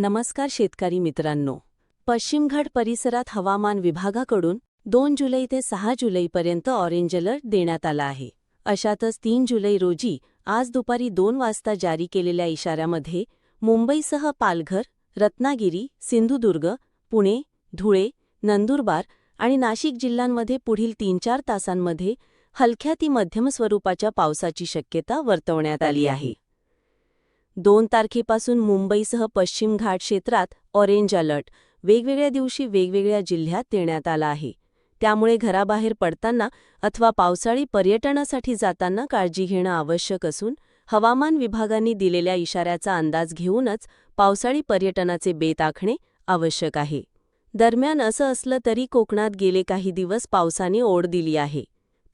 नमस्कार शेतकरी मित्रांनो. पश्चिमघाट परिसरात हवामान विभागाकडून दोन जुलै ते सहा जुलैपर्यंत ऑरेंज अलर्ट देण्यात आला आहे. अशातच तीन जुलै रोजी आज दुपारी दोन वाजता जारी केलेल्या इशाऱ्यामध्ये मुंबईसह पालघर रत्नागिरी सिंधुदुर्ग पुणे धुळे नंदुरबार आणि नाशिक जिल्ह्यांमध्ये पुढील तीन चार तासांमध्ये हलक्या ती मध्यम स्वरूपाच्या पावसाची शक्यता वर्तवण्यात आली आहे. दोन तारखेपासून मुंबईसह पश्चिम घाट क्षेत्रात ऑरेंज अलर्ट. वेगवेगळ्या दिवशी वेगवेगळ्या जिल्ह्यात देण्यात आला आहे. त्यामुळे घराबाहेर पडताना अथवा पावसाळी पर्यटनासाठी जाताना काळजी घेणं आवश्यक असून हवामान विभागाने दिलेल्या इशाऱ्याचा अंदाज घेऊनच पावसाळी पर्यटनाचे बेत आखणे आवश्यक आहे. दरम्यान असं असलं तरी कोकणात गेले काही दिवस पावसाने ओढ दिली आहे.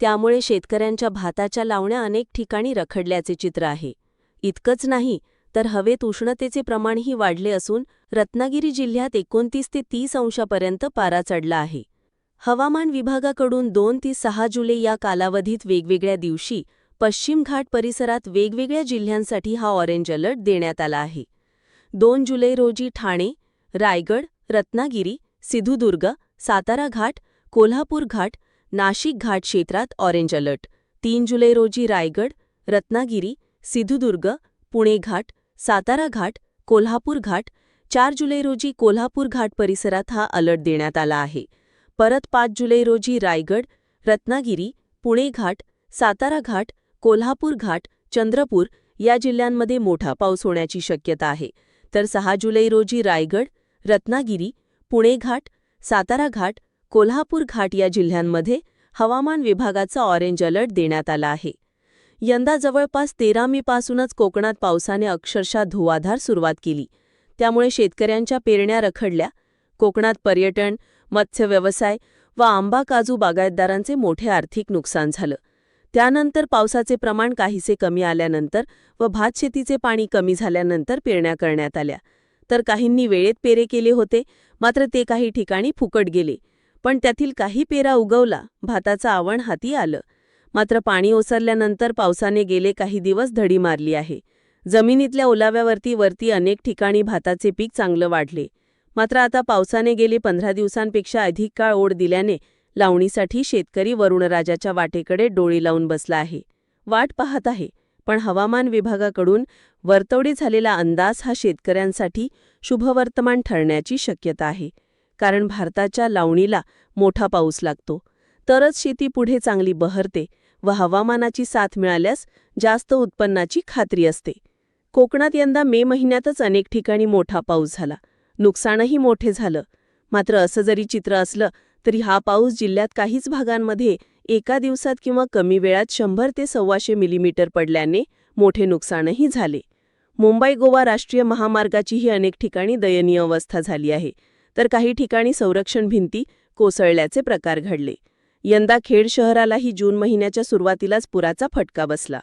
त्यामुळे शेतकऱ्यांच्या भाताच्या लावण्या अनेक ठिकाणी रखडल्याचे चित्र आहे. इतकंच नाही तर हवेत उष्णतेचे प्रमाणही वाढले असून रत्नागिरी जिल्ह्यात एकोणतीस ते तीस अंशापर्यंत पारा चढला आहे. हवामान विभागाकडून दोन ते सहा जुलै या कालावधीत वेगवेगळ्या दिवशी पश्चिम घाट परिसरात वेगवेगळ्या जिल्ह्यांसाठी हा ऑरेंज अलर्ट देण्यात आला आहे. दोन जुलै रोजी ठाणे रायगड रत्नागिरी सिधुदुर्ग सातारा घाट कोल्हापूर घाट नाशिक घाट क्षेत्रात ऑरेंज अलर्ट. तीन जुलै रोजी रायगड रत्नागिरी सिधुदुर्ग पुणे घाट सातारा घाट कोल्हापूर घाट चार जुलै रोजी कोल्हापूर घाट परिसरात हा अलर्ट देण्यात आला आहे. परत पाच जुलै रोजी रायगड रत्नागिरी पुणे घाट सातारा घाट कोल्हापूर घाट चंद्रपूर या जिल्ह्यांमध्ये मोठा पाऊस होण्याची शक्यता आहे. तर सहा जुलै रोजी रायगड रत्नागिरी पुणे घाट सातारा घाट कोल्हापूर घाट या जिल्ह्यांमध्ये हवामान विभागाचा ऑरेंज अलर्ट देण्यात आला आहे. यंदा जवळपास तेरा मेपासूनच कोकणात पावसाने अक्षरशः धुवाधार सुरुवात केली. त्यामुळे शेतकऱ्यांच्या पेरण्या रखडल्या. कोकणात पर्यटन मत्स्य व्यवसाय व आंबा काजू बागायतदारांचे मोठे आर्थिक नुकसान झालं. त्यानंतर पावसाचे प्रमाण काहीसे कमी आल्यानंतर व भातशेतीचे पाणी कमी झाल्यानंतर पेरण्या करण्यात आल्या. तर काहींनी वेळेत पेरे केले होते मात्र ते काही ठिकाणी फुकट गेले. पण त्यातील काही पेरा उगवला भाताचं आवण हाती आलं. मात्र पाणी ओसरल्यानंतर पावसाने गेले काही दिवस धडी मारली आहे. जमिनीतल्या ओलाव्यावरती वरती अनेक ठिकाणी भाताचे पीक चांगलं वाढले. मात्र आता पावसाने गेले पंधरा दिवसांपेक्षा अधिक काळ ओढ दिल्याने लावणीसाठी शेतकरी वरुणराजाच्या वाटेकडे डोळी लावून बसला आहे. वाट पाहत आहे पण हवामान विभागाकडून वर्तवडी झालेला अंदाज हा शेतकऱ्यांसाठी शुभवर्तमान ठरण्याची शक्यता आहे. कारण भारताच्या लावणीला मोठा पाऊस लागतो. तरच शेती पुढे चांगली बहरते. व हवामानाची साथ मिळाल्यास जास्त उत्पन्नाची खात्री असते. कोकणात यंदा मे महिन्यातच अनेक ठिकाणी मोठा पाऊस झाला. नुकसानही मोठे झालं. मात्र असं जरी चित्र असलं तरी हा पाऊस जिल्ह्यात काहीच भागांमध्ये एका दिवसात किंवा कमी वेळात शंभर ते सव्वाशे मिलीमीटर पडल्याने मोठे नुकसानही झाले. मुंबई गोवा राष्ट्रीय महामार्गाचीही अनेक ठिकाणी दयनीय अवस्था झाली आहे. तर काही ठिकाणी संरक्षण भिंती कोसळल्याचे प्रकार घडले. यंदा खेड शहरालाही जून महिन्याच्या सुरुवातीलाच पुराचा फटका बसला.